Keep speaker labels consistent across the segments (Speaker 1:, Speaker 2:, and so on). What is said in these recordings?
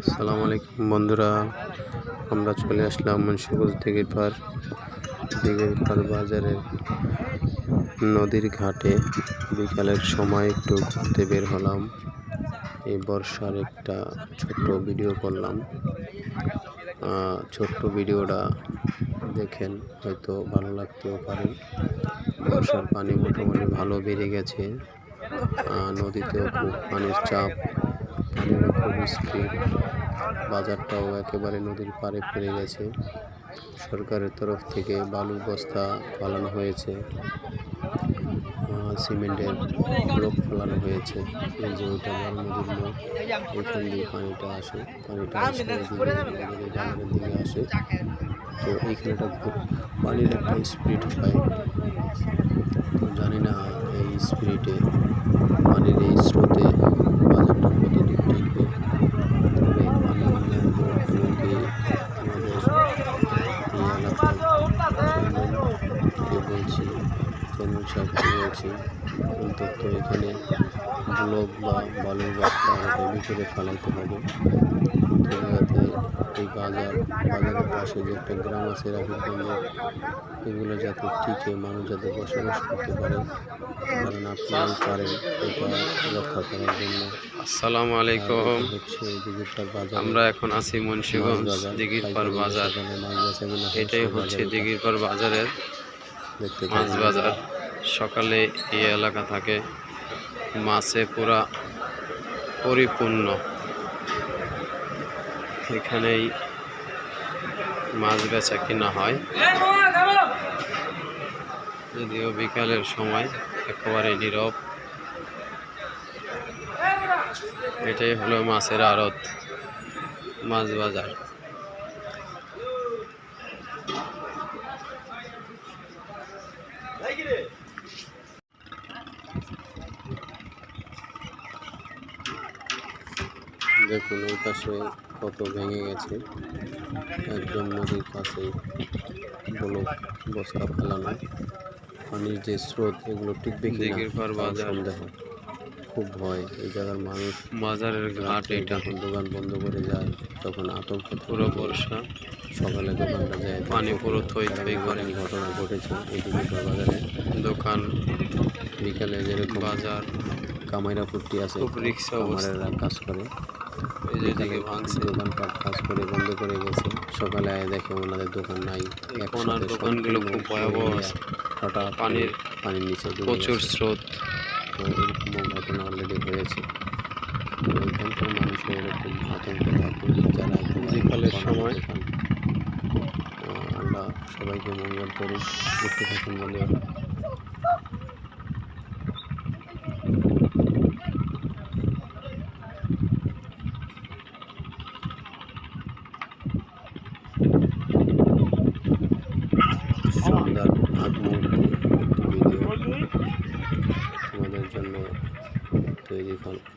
Speaker 1: আসসালামু আলাইকুম বন্ধুরা। আমরা চলে আসলাম মুন্সিগঞ্জ দিঘির পার দিঘির পার বাজারের নদীর ঘাটে। বিকালের সময় একটু ঘুরতে বের হলাম। এই বর্ষার একটা ছোট্ট ভিডিও করলাম। ছোট্ট ভিডিওটা দেখেন, হয়তো ভালো লাগতেও পারে। বর্ষার পানি মোটামুটি ভালো বেড়ে গেছে। নদীতেও খুব পানির চাপ পানিরও খুব স্পিড বাজারটাও একেবারে নদীর পাড়ে পড়ে গেছে। সরকারের তরফ থেকে বালুর বস্তা ফালানো হয়েছে। সিমেন্টের ব্লক ফেলানো হয়েছে। এই যে ওইটা বড় নদীর এখান দিয়ে পানিটা আসে। পানিটা আসে দিকে আসে। তো এইখানটা খুব পানির একটা স্পিড হয়। তো জানি না এই স্পিডে পানির এই স্রোতে বাজারটা কতদূর টিকবে তবে পানি উন্নয়ন বোর্ড এমনকি আমাদের এই এলাকার চেয়ারম্যানকে বলছি চেয়ারম্যান সাহেবকে বলছি অন্তত এখানে ব্লক বা বালুর বস্তা ভিতরে ফেলাইতে হবে। যাতে এই বাজার বাজারের পাশে যে একটা গ্রাম আছে রাখিরগঞ্জ এগুলো যাতে টিকে মানুষ যাতে বসবাস করতে পারে কারণ আপনারাই পারেন এটা রক্ষা করার জন্য।
Speaker 2: আসসালামু আলাইকুম।
Speaker 1: হচ্ছে দিঘিরপাড় বাজার
Speaker 2: আমরা এখন আছি মুন্সিগঞ্জ দিঘিরপার বাজার এটাই হচ্ছে দিঘিরপার বাজারের
Speaker 1: দেখতে
Speaker 2: মাছ বাজার। সকালে এই এলাকা থাকে। মাছে পুরা পরিপূর্ণ। এখানেই মাছ বেচা কিনা হয়। যদিও বিকালের সময় একেবারে নীরব। এটাই হলো মাছের আড়ত, মাছ বাজার।
Speaker 1: দেখুন ওই পাশে কত ভেঙে গেছে। একদম নদীর কাছে ব্লক বস্তা ফেলানো। পানির যে স্রোত এগুলো টিকবে কি। সন্দেহ। খুব ভয় এই জায়গার মানুষ
Speaker 2: বাজারের ঘাট এটা।
Speaker 1: যখন দোকান বন্ধ করে যায় তখন আতঙ্ক
Speaker 2: পুরো বর্ষা।
Speaker 1: সকালে দোকানটা যায়
Speaker 2: পানি পুরো থই থই করে।
Speaker 1: ঘটনা ঘটেছে এই দিঘির বাজারে।
Speaker 2: দোকান
Speaker 1: বিকালে যেরকম
Speaker 2: বাজার।
Speaker 1: কামাইরা ফুটটি আছে কাজ করে।
Speaker 2: এই যে দিকে ভাঙছে।
Speaker 1: দোকানপাট কাজ করে বন্ধ করে গেছে। সকালে আয় দেখে ওনাদের দোকান নাই। একসাথে
Speaker 2: দোকানগুলো খুব ভয়াবহ
Speaker 1: হঠাৎ
Speaker 2: পানির
Speaker 1: পানির নিচে
Speaker 2: প্রচুর স্রোত।
Speaker 1: তো এরকম ঘটনা অলরেডি হয়েছে। এখানকার মানুষের এরকম আতঙ্ক থাকে। যারা
Speaker 2: বিকালের সময়।
Speaker 1: আল্লাহ সবাইকে মঙ্গল করুন দেখতে থাকুন বন্ধুরা সন্ধ্যার আগ মুহূর্তে একটি ভিডিও তোমাদের জন্য তৈরি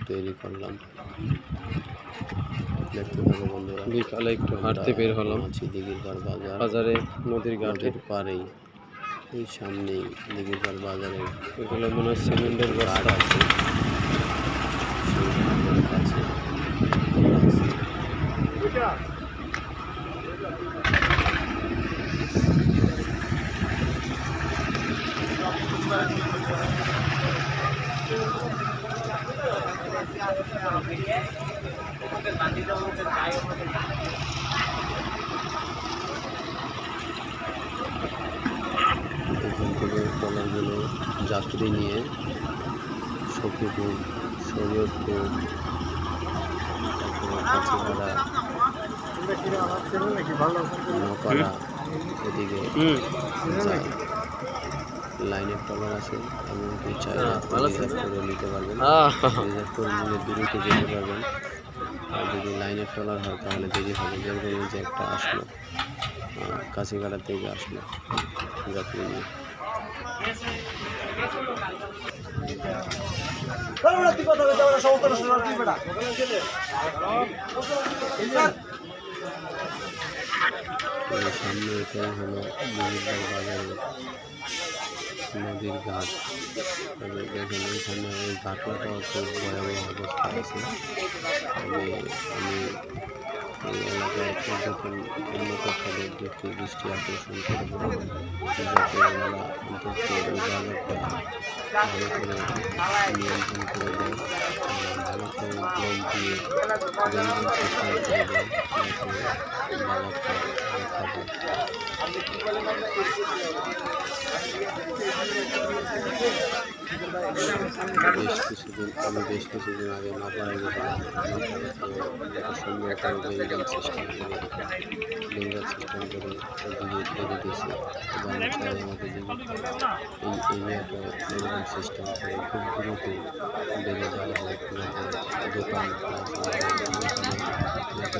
Speaker 1: তৈরি করলাম। দেখতে থাকো বন্ধুরা।
Speaker 2: বিকালে একটু হাঁটতে বের হলাম।
Speaker 1: আছি দিঘির পাড় বাজার।
Speaker 2: বাজারে নদীর ঘাটে।
Speaker 1: ঘাটের পাড়েই। এই সামনেই দিঘির পাড় বাজারে।
Speaker 2: এগুলো মনে হয় সিমেন্টের বস্তা।
Speaker 1: আছে। এখান থেকে ট্রলারগুলো যাত্রী নিয়ে সখীপুর শরীয়তপুর কাছিপাড়া নপাড়া এদিকে লাইনের টলার আছে এমনকি চাইলে
Speaker 2: হ্যাঁ।
Speaker 1: রিজার্ভ করে নিতে পারবেন।
Speaker 2: আহ,
Speaker 1: রিজার্ভ করে নিলে দূরত্ব যেতে পারবেন। আর যদি লাইনের টলার হয় তাহলে দেরি হবে যেরকম যে একটা আসলো কাছিগাড়ার থেকে আসলো যাত্রী নিয়ে। সামনে এটাই হলো দিঘিরপাড় বাজারের নদীর ঘাট। দেখেন এখানে ওই ঘাটটাও খুব ভয়াবহ অবস্থা আছে। তবে আমি এই এলাকার পর্যটন উন্নত খাদের দৃষ্টি আকর্ষণ করব যাতে ওনারা অন্তত এই বাজারটা ভালো করে নিয়ন্ত্রণ করে দেয় ভালো করে ব্লক দিয়ে রেঞ্জিং সিস্টেম করে দেয় যাতে বাজারটা রক্ষা পায় বেশ কিছুদিন আমি বেশ কিছুদিন আগে মাপাড়া গেছিলাম সুন্দর একটা বেরিগান সিস্টেম করে খুব দ্রুত বেড়ে যাওয়া হয় দোকান যাতে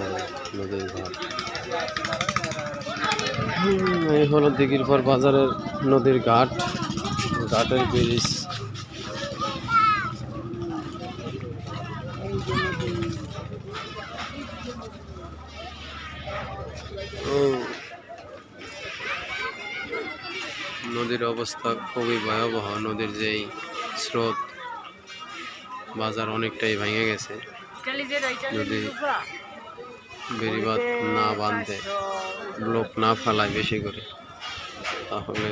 Speaker 1: এই হলো দিঘির পর বাজারের নদীর ঘাট ঘাটের ব্রিজ। নদীর অবস্থা খুবই ভয়াবহ নদীর যেই স্রোত বাজার অনেকটাই ভেঙে গেছে। যদি বেড়িবাদ না বাঁধে ব্লক না ফেলায় বেশি করে। তাহলে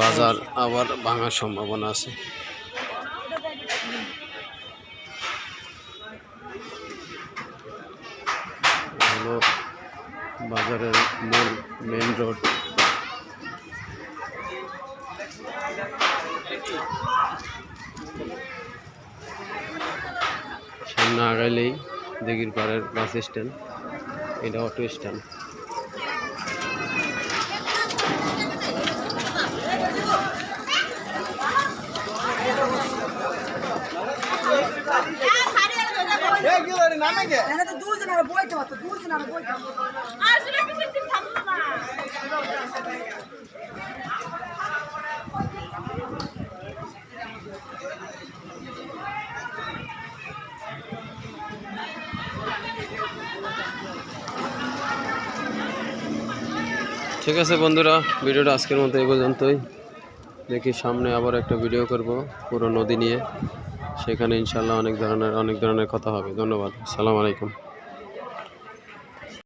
Speaker 1: বাজার আবার ভাঙার সম্ভাবনা আছে। বাজারের মূল মেন রোড সামনে আগাইলেই দিঘির পাড়ের বাস স্ট্যান্ড। এটা অটো স্ট্যান্ড।
Speaker 3: এখানে তো দুজন আর বইতে পারতো
Speaker 1: ঠিক আছে বন্ধুরা, ভিডিওটা আজকের মতো এই পর্যন্তই। দেখি সামনে আবার একটা ভিডিও করব, পুরো নদী নিয়ে। সেখানে ইনশাল্লাহ অনেক ধরনের অনেক ধরনের কথা হবে। ধন্যবাদ। সালাম আলাইকুম।